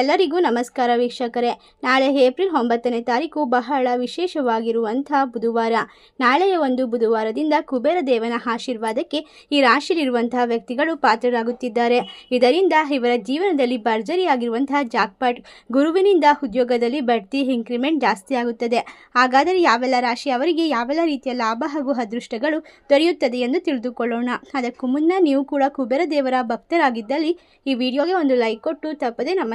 ಎಲ್ಲರಿಗೂ ನಮಸ್ಕಾರ ವೀಕ್ಷಕರೇ. ನಾಳೆ ಏಪ್ರಿಲ್ ಒಂಬತ್ತನೇ ತಾರೀಕು ಬಹಳ ವಿಶೇಷವಾಗಿರುವಂಥ ಬುಧವಾರ. ನಾಳೆಯ ಒಂದು ಬುಧವಾರದಿಂದ ಕುಬೇರ ದೇವನ ಆಶೀರ್ವಾದಕ್ಕೆ ಈ ರಾಶಿಯಲ್ಲಿರುವಂತಹ ವ್ಯಕ್ತಿಗಳು ಪಾತ್ರರಾಗುತ್ತಿದ್ದಾರೆ. ಇದರಿಂದ ಇವರ ಜೀವನದಲ್ಲಿ ಭರ್ಜರಿಯಾಗಿರುವಂತಹ ಜಾಕ್ಪಾಟ್ ಗುರುವಿನಿಂದ ಉದ್ಯೋಗದಲ್ಲಿ ಬಡ್ತಿ ಇನ್ಕ್ರಿಮೆಂಟ್ ಜಾಸ್ತಿ ಆಗುತ್ತದೆ. ಹಾಗಾದರೆ ಯಾವೆಲ್ಲ ರಾಶಿ ಅವರಿಗೆ ಯಾವೆಲ್ಲ ರೀತಿಯ ಲಾಭ ಹಾಗೂ ಅದೃಷ್ಟಗಳು ದೊರೆಯುತ್ತದೆ ಎಂದು ತಿಳಿದುಕೊಳ್ಳೋಣ. ಅದಕ್ಕೂ ಮುನ್ನ ನೀವು ಕೂಡ ಕುಬೇರ ದೇವರ ಭಕ್ತರಾಗಿದ್ದಲ್ಲಿ ಈ ವಿಡಿಯೋಗೆ ಒಂದು ಲೈಕ್ ಕೊಟ್ಟು ತಪ್ಪದೆ ನಮ್ಮ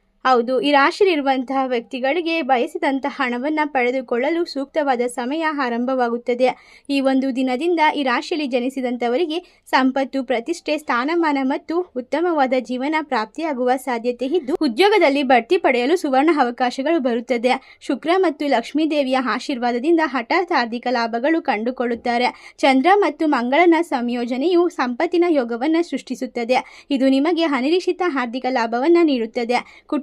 ಹೌದು, ಈ ರಾಶಿಯಲ್ಲಿರುವಂತಹ ವ್ಯಕ್ತಿಗಳಿಗೆ ಬಯಸಿದಂತಹ ಹಣವನ್ನು ಪಡೆದುಕೊಳ್ಳಲು ಸೂಕ್ತವಾದ ಸಮಯ ಆರಂಭವಾಗುತ್ತದೆ. ಈ ಒಂದು ದಿನದಿಂದ ಈ ರಾಶಿಯಲ್ಲಿ ಜನಿಸಿದಂಥವರಿಗೆ ಸಂಪತ್ತು, ಪ್ರತಿಷ್ಠೆ, ಸ್ಥಾನಮಾನ ಮತ್ತು ಉತ್ತಮವಾದ ಜೀವನ ಪ್ರಾಪ್ತಿಯಾಗುವ ಸಾಧ್ಯತೆ ಇದ್ದು, ಉದ್ಯೋಗದಲ್ಲಿ ಬಡ್ತಿ ಪಡೆಯಲು ಸುವರ್ಣ ಅವಕಾಶಗಳು ಬರುತ್ತದೆ. ಶುಕ್ರ ಮತ್ತು ಲಕ್ಷ್ಮೀ ದೇವಿಯ ಆಶೀರ್ವಾದದಿಂದ ಹಠಾತ್ ಆರ್ಥಿಕ ಲಾಭಗಳು ಕಂಡುಕೊಳ್ಳುತ್ತಾರೆ. ಚಂದ್ರ ಮತ್ತು ಮಂಗಳನ ಸಂಯೋಜನೆಯು ಸಂಪತ್ತಿನ ಯೋಗವನ್ನು ಸೃಷ್ಟಿಸುತ್ತದೆ. ಇದು ನಿಮಗೆ ಅನಿರೀಕ್ಷಿತ ಆರ್ಥಿಕ ಲಾಭವನ್ನು ನೀಡುತ್ತದೆ.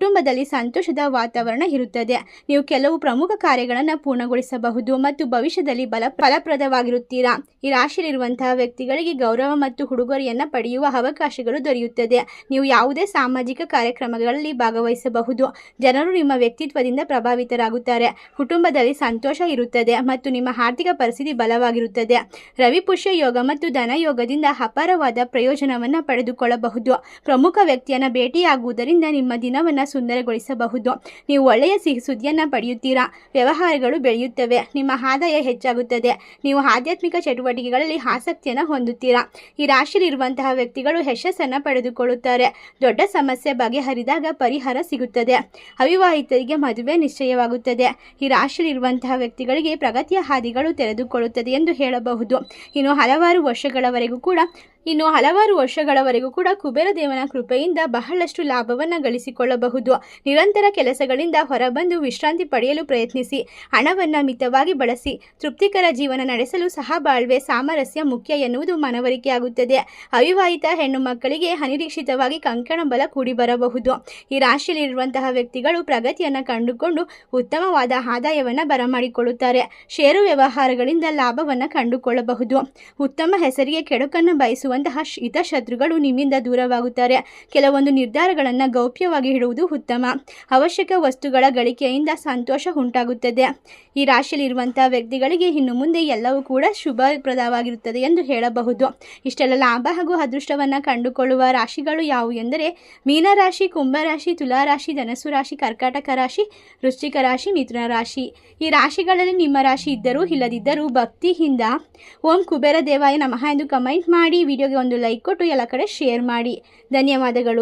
ಕುಟುಂಬದಲ್ಲಿ ಸಂತೋಷದ ವಾತಾವರಣ ಇರುತ್ತದೆ. ನೀವು ಕೆಲವು ಪ್ರಮುಖ ಕಾರ್ಯಗಳನ್ನು ಪೂರ್ಣಗೊಳಿಸಬಹುದು ಮತ್ತು ಭವಿಷ್ಯದಲ್ಲಿ ಬಲ ಫಲಪ್ರದವಾಗಿರುತ್ತೀರಾ? ಈ ರಾಶಿಯಲ್ಲಿರುವಂತಹ ವ್ಯಕ್ತಿಗಳಿಗೆ ಗೌರವ ಮತ್ತು ಉಡುಗೊರೆಯನ್ನು ಪಡೆಯುವ ಅವಕಾಶಗಳು ದೊರೆಯುತ್ತದೆ. ನೀವು ಯಾವುದೇ ಸಾಮಾಜಿಕ ಕಾರ್ಯಕ್ರಮಗಳಲ್ಲಿ ಭಾಗವಹಿಸಬಹುದು. ಜನರು ನಿಮ್ಮ ವ್ಯಕ್ತಿತ್ವದಿಂದ ಪ್ರಭಾವಿತರಾಗುತ್ತಾರೆ. ಕುಟುಂಬದಲ್ಲಿ ಸಂತೋಷ ಇರುತ್ತದೆ ಮತ್ತು ನಿಮ್ಮ ಆರ್ಥಿಕ ಪರಿಸ್ಥಿತಿ ಬಲವಾಗಿರುತ್ತದೆ. ರವಿ ಪುಷ್ಯ ಯೋಗ ಮತ್ತು ಧನ ಯೋಗದಿಂದ ಅಪಾರವಾದ ಪ್ರಯೋಜನವನ್ನು ಪಡೆದುಕೊಳ್ಳಬಹುದು. ಪ್ರಮುಖ ವ್ಯಕ್ತಿಯನ್ನು ಭೇಟಿಯಾಗುವುದರಿಂದ ನಿಮ್ಮ ದಿನವನ್ನು ಸುಂದರಗೊಳಿಸಬಹುದು. ನೀವು ಒಳ್ಳೆಯ ಸಿಹಿ ಸುದ್ದಿಯನ್ನು ಪಡೆಯುತ್ತೀರಾ? ವ್ಯವಹಾರಗಳು ಬೆಳೆಯುತ್ತವೆ. ನಿಮ್ಮ ಆದಾಯ ಹೆಚ್ಚಾಗುತ್ತದೆ. ನೀವು ಆಧ್ಯಾತ್ಮಿಕ ಚಟುವಟಿಕೆಗಳಲ್ಲಿ ಆಸಕ್ತಿಯನ್ನು ಹೊಂದುತ್ತೀರಾ? ಈ ರಾಶಿಯಲ್ಲಿರುವಂತಹ ವ್ಯಕ್ತಿಗಳು ಯಶಸ್ಸನ್ನು ಪಡೆದುಕೊಳ್ಳುತ್ತಾರೆ. ದೊಡ್ಡ ಸಮಸ್ಯೆ ಬಗೆಹರಿದಾಗ ಪರಿಹಾರ ಸಿಗುತ್ತದೆ. ಅವಿವಾಹಿತರಿಗೆ ಮದುವೆ ನಿಶ್ಚಯವಾಗುತ್ತದೆ. ಈ ರಾಶಿಯಲ್ಲಿರುವಂತಹ ವ್ಯಕ್ತಿಗಳಿಗೆ ಪ್ರಗತಿಯ ಹಾದಿಗಳು ತೆರೆದುಕೊಳ್ಳುತ್ತದೆ ಎಂದು ಹೇಳಬಹುದು. ಇನ್ನು ಹಲವಾರು ವರ್ಷಗಳವರೆಗೂ ಕೂಡ, ಇನ್ನು ಹಲವಾರು ವರ್ಷಗಳವರೆಗೂ ಕೂಡ ಕುಬೇರ ದೇವನ ಕೃಪೆಯಿಂದ ಬಹಳಷ್ಟು ಲಾಭವನ್ನು ಗಳಿಸಿಕೊಳ್ಳಬಹುದು. ನಿರಂತರ ಕೆಲಸಗಳಿಂದ ಹೊರಬಂದು ವಿಶ್ರಾಂತಿ ಪಡೆಯಲು ಪ್ರಯತ್ನಿಸಿ, ಹಣವನ್ನು ಮಿತವಾಗಿ ಬಳಸಿ, ತೃಪ್ತಿಕರ ಜೀವನ ನಡೆಸಲು ಸಹ ಬಾಳ್ವೆ ಸಾಮರಸ್ಯ ಮುಖ್ಯ ಎನ್ನುವುದು ಮನವರಿಕೆಯಾಗುತ್ತದೆ. ಅವಿವಾಹಿತ ಹೆಣ್ಣು ಮಕ್ಕಳಿಗೆ ಅನಿರೀಕ್ಷಿತವಾಗಿ ಕಂಕಣ ಬಲ ಕೂಡಿ ಬರಬಹುದು. ಈ ರಾಶಿಯಲ್ಲಿರುವಂತಹ ವ್ಯಕ್ತಿಗಳು ಪ್ರಗತಿಯನ್ನು ಕಂಡುಕೊಂಡು ಉತ್ತಮವಾದ ಆದಾಯವನ್ನು ಬರಮಾಡಿಕೊಳ್ಳುತ್ತಾರೆ. ಷೇರು ವ್ಯವಹಾರಗಳಿಂದ ಲಾಭವನ್ನು ಕಂಡುಕೊಳ್ಳಬಹುದು. ಉತ್ತಮ ಹೆಸರಿಗೆ ಕೆಡುಕನ್ನು ಬಯಸುವಂತಹ ಹಿತಶತ್ರುಗಳು ನಿಮ್ಮಿಂದ ದೂರವಾಗುತ್ತಾರೆ. ಕೆಲವೊಂದು ನಿರ್ಧಾರಗಳನ್ನು ಗೌಪ್ಯವಾಗಿ ಇಡುವುದು ಉತ್ತಮ. ಅವಶ್ಯಕ ವಸ್ತುಗಳ ಗಳಿಕೆಯಿಂದ ಸಂತೋಷ ಉಂಟಾಗುತ್ತದೆ. ಈ ರಾಶಿಯಲ್ಲಿರುವಂತಹ ವ್ಯಕ್ತಿಗಳಿಗೆ ಇನ್ನು ಮುಂದೆ ಎಲ್ಲವೂ ಕೂಡ ಶುಭಪ್ರದವಾಗಿರುತ್ತದೆ ಎಂದು ಹೇಳಬಹುದು. ಇಷ್ಟೆಲ್ಲ ಲಾಭ ಹಾಗೂ ಅದೃಷ್ಟವನ್ನು ಕಂಡುಕೊಳ್ಳುವ ರಾಶಿಗಳು ಯಾವುವು ಎಂದರೆ ಮೀನರಾಶಿ ಕುಂಭರಾಶಿ ತುಲಾರಾಶಿ ಧನಸು ರಾಶಿ, ಕರ್ಕಾಟಕ ರಾಶಿ, ವೃಶ್ಚಿಕ ರಾಶಿ, ಮಿಥುನ ರಾಶಿ. ಈ ರಾಶಿಗಳಲ್ಲಿ ನಿಮ್ಮ ರಾಶಿ ಇದ್ದರೂ ಇಲ್ಲದಿದ್ದರೂ ಭಕ್ತಿಯಿಂದ ಓಂ ಕುಬೇರ ದೇವಾಯ ನಮಃ ಎಂದು ಕಮೆಂಟ್ ಮಾಡಿ, ವಿಡಿಯೋಗೆ ಒಂದು ಲೈಕ್ ಕೊಟ್ಟು ಎಲ್ಲ ಕಡೆ ಶೇರ್ ಮಾಡಿ. ಧನ್ಯವಾದಗಳು.